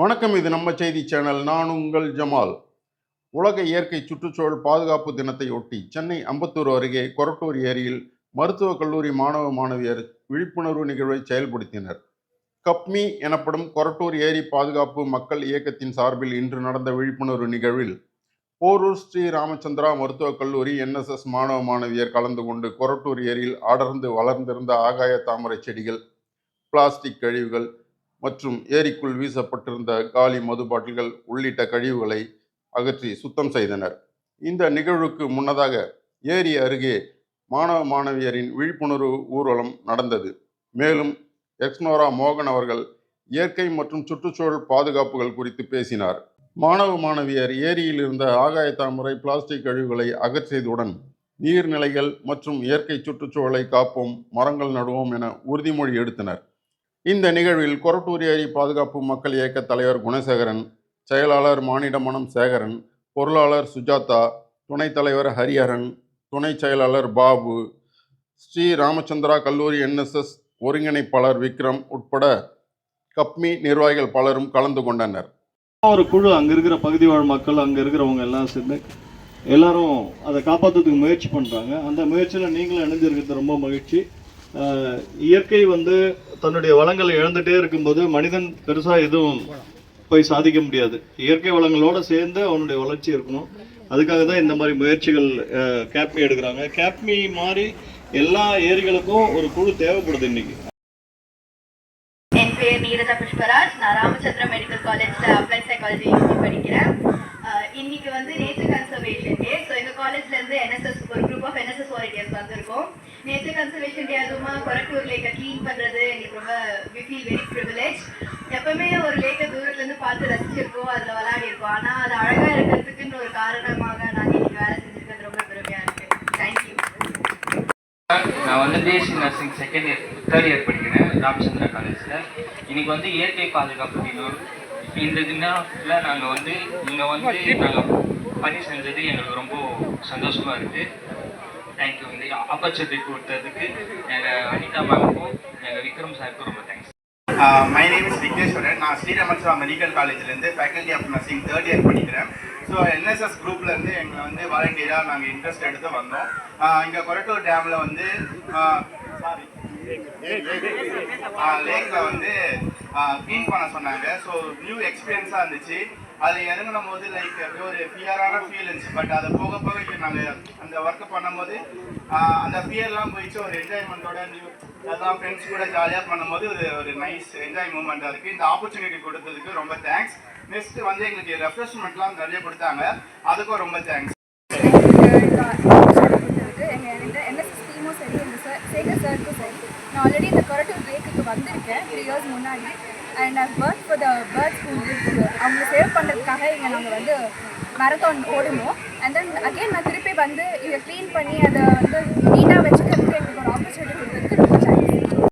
வணக்கம் இது நம்ம செய்தி சேனல். நான் உங்கள் ஜமால். உலக இயற்கை சுற்றுச்சூழல் பாதுகாப்பு தினத்தை ஒட்டி சென்னை அம்பத்தூர் அருகே கொரட்டூர் ஏரியில் மருத்துவக் கல்லூரி மாணவ மாணவியர் விழிப்புணர்வு நிகழ்வை செயல்படுத்தினர். கப்மி எனப்படும் கொரட்டூர் ஏரி பாதுகாப்பு மக்கள் இயக்கத்தின் சார்பில் இன்று நடந்த விழிப்புணர்வு நிகழ்வில் போரூர் ஸ்ரீ ராமச்சந்திரா மருத்துவக் கல்லூரி என்எஸ்எஸ் மாணவ மாணவியர் கலந்து கொண்டு கொரட்டூர் ஏரியில் அடர்ந்து வளர்ந்திருந்த ஆகாய தாமரை செடிகள் பிளாஸ்டிக் கழிவுகள் மற்றும் ஏரிக்குள் வீசப்பட்டிருந்த காலி மது பாட்டில்கள் உள்ளிட்ட கழிவுகளை அகற்றி சுத்தம் செய்தனர். இந்த நிகழ்வுக்கு முன்னதாக ஏரி அருகே மாணவ மாணவியரின் விழிப்புணர்வு ஊர்வலம் நடந்தது. மேலும் எக்ஸ்னோரா மோகன் அவர்கள் இயற்கை மற்றும் சுற்றுச்சூழல் பாதுகாப்புகள் குறித்து பேசினார். மாணவ மாணவியர் ஏரியில் இருந்த ஆகாய தாமரை பிளாஸ்டிக் கழிவுகளை அகற்றியதுடன் நீர்நிலைகள் மற்றும் இயற்கை சுற்றுச்சூழலை காப்போம் மரங்கள் நடுவோம் என உறுதிமொழி எடுத்தனர். இந்த நிகழ்வில் கொரட்டூர் ஏரி பாதுகாப்பு மக்கள் இயக்க தலைவர் குணசேகரன் செயலாளர் மானிடமனம் சேகரன் பொருளாளர் சுஜாதா துணைத் தலைவர் ஹரிஹரன் துணை செயலாளர் பாபு ஸ்ரீ ராமச்சந்திரா கல்லூரி என்எஸ்எஸ் ஒருங்கிணைப்பாளர் விக்ரம் உட்பட கப்மி நிர்வாகிகள் பலரும் கலந்து கொண்டனர். ஒரு குழு அங்கே இருக்கிற பகுதி வாழ் மக்கள் அங்கே இருக்கிறவங்க எல்லாம் சேர்ந்து எல்லாரும் அதை காப்பாற்றுறதுக்கு முயற்சி பண்ணுறாங்க அந்த முயற்சியில் நீங்களும் இணைஞ்சிருக்கிறது ரொம்ப மகிழ்ச்சி. இயற்கை வந்து தன்னுடைய வளங்களை இழந்துட்டே இருக்கும்போது மனிதன் பெருசாக எதுவும் போய் சாதிக்க முடியாது. இயற்கை வளங்களோட சேர்ந்து அவனுடைய வளர்ச்சி இருக்கணும். அதுக்காக தான் இந்த மாதிரி முயற்சிகள் கேப்மி எடுக்கிறாங்க. கேப்மி மாதிரி எல்லா ஏரிகளுக்கும் ஒரு குழு தேவைப்படுது இன்னைக்கு. என் பேர் நீரஜா புஷ்பராஜ். நான் ராமச்சந்திரா மெடிக்கல் காலேஜில் அப்ளைட் சைக்காலஜி படிக்கிறேன் அஹ் இன்னைக்கு வந்து நேச்சர் கன்சர்வேஷன் டே ஸோ எங்கள் காலேஜ்லேருந்து என்எஸ்எஸ் ஒரு குரூப் ஆஃப் என்எஸ்எஸ் வாலண்டியர்ஸ் வந்திருக்கோம் நேச்சர் கன்சர்வேஷன் டே கொரட்டூர் லேக்கை க்ளீன் பண்ணுறது எங்களுக்கு ரொம்ப வி ஃபீல் வெரி ப்ரிவிலேஜ் எப்பவுமே ஒரு லேக்கை தூரத்துலேருந்து பார்த்து ரசிச்சிருக்கோம் அதில் விளையாடிருக்கோம் ஆனால் அது அழகாக இருக்கிறதுக்குன்னு ஒரு காரணமாக நாங்கள் இன்னைக்கு வேலை செஞ்சுருக்கிறது ரொம்ப பெருமையாக இருக்குது தேங்க்யூ நான் வந்து BSc nursing second year third year படிக்கிறேன் ராமச்சந்திரா காலேஜில் இன்னைக்கு வந்து இயற்கை பாதுகாப்பு தினம். இந்த தினத்தில் நாங்கள் வந்து இங்கே வந்து நாங்கள் பணி செஞ்சது எங்களுக்கு ரொம்ப சந்தோஷமாக இருக்குது தேங்க்யூ இந்த ஆப்பர்ச்சுனிட்டி கொடுத்ததுக்கு எங்கள் அனிதா மேமுக்கும் எங்கள் விக்ரம் சாருக்கும் ரொம்ப thanks my name is Vigneshwaran. நான் ஸ்ரீரமத்வா மெடிக்கல் காலேஜ்லேருந்து faculty of nursing third year படிக்கிறேன். ஸோ என்எஸ்எஸ் குரூப்லேருந்து எங்களை வந்து வாலண்டியராக நாங்கள் இன்ட்ரெஸ்ட் எடுத்து வந்தோம். இங்கே கொரட்டூர் டேமில் வந்து சாரி லேக்கில் வந்து க்ளீன் பண்ண சொன்னாங்க. ஸோ நியூ எக்ஸ்பீரியன்ஸாக இருந்துச்சு. அதில் இறங்கின போது லைக் ஒரு ஃபியரான ஃபீல் இருந்துச்சு. பட் அதை போக போக இப்போ நாங்கள் அந்த ஒர்க்கை பண்ணும்போது அந்த ஃபியர்லாம் போயிடுச்சு. ஒரு என்ஜாய்மெண்ட்டோட அதெல்லாம் ஃப்ரெண்ட்ஸ் கூட ஜாலியாக பண்ணும்போது ஒரு ஒரு நைஸ் என்ஜாய் மூமெண்ட்டாக இருக்குது இந்த ஆப்பர்ச்சுனிட்டி கொடுத்ததுக்கு ரொம்ப தேங்க்ஸ் நெக்ஸ்ட் வந்து எங்களுக்கு ரெஃப்ரெஷ்மெண்ட்லாம் நிறைய கொடுத்தாங்க. அதுக்கும் ரொம்ப தேங்க்ஸ் எங்கள் என்எஸ்எஸ் டீமும் சரி எங்கள் சார் சேகர் சாருக்கும் சரி நான் ஆல்ரெடி இந்த கொரட்டூர் இருக்கேன் த்ரீ இயர்ஸ் முன்னாடி. அண்ட் நான் work for the bird school அவங்க சேவ் பண்ணுறதுக்காக இங்கே நாங்கள் வந்து மேரத்தான் ஓடுவோம் அண்ட் தென் அகெயின் நான் திருப்பி வந்து இதை க்ளீன் பண்ணி அதை வந்து நீட்டாக வச்சுக்கிறதுக்கு எங்களுக்கு ஒரு ஆப்பர்ச்சுனிட்டி